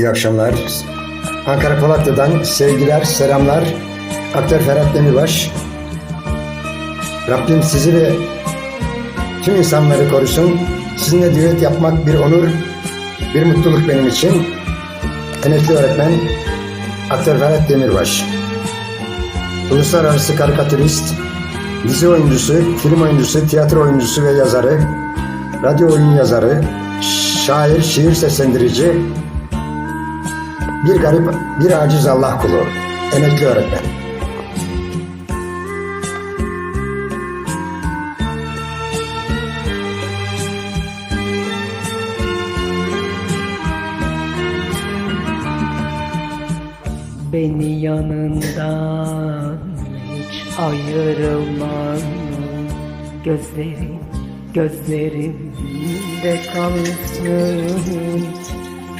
İyi akşamlar. Ankara Polatlı'dan sevgiler, selamlar. Aktör Ferhat Demirbaş. Rabbim sizi ve tüm insanları korusun. Sizinle düet yapmak bir onur, bir mutluluk benim için. Emekli öğretmen Aktör Ferhat Demirbaş. Uluslararası karikatürist, dizi oyuncusu, film oyuncusu, tiyatro oyuncusu ve yazarı, radyo oyun yazarı, şair, şiir seslendirici, bir garip, bir aciz Allah kulu, emekli öğretmen. Beni yanından hiç ayırma Gözlerin gözlerimde kalsın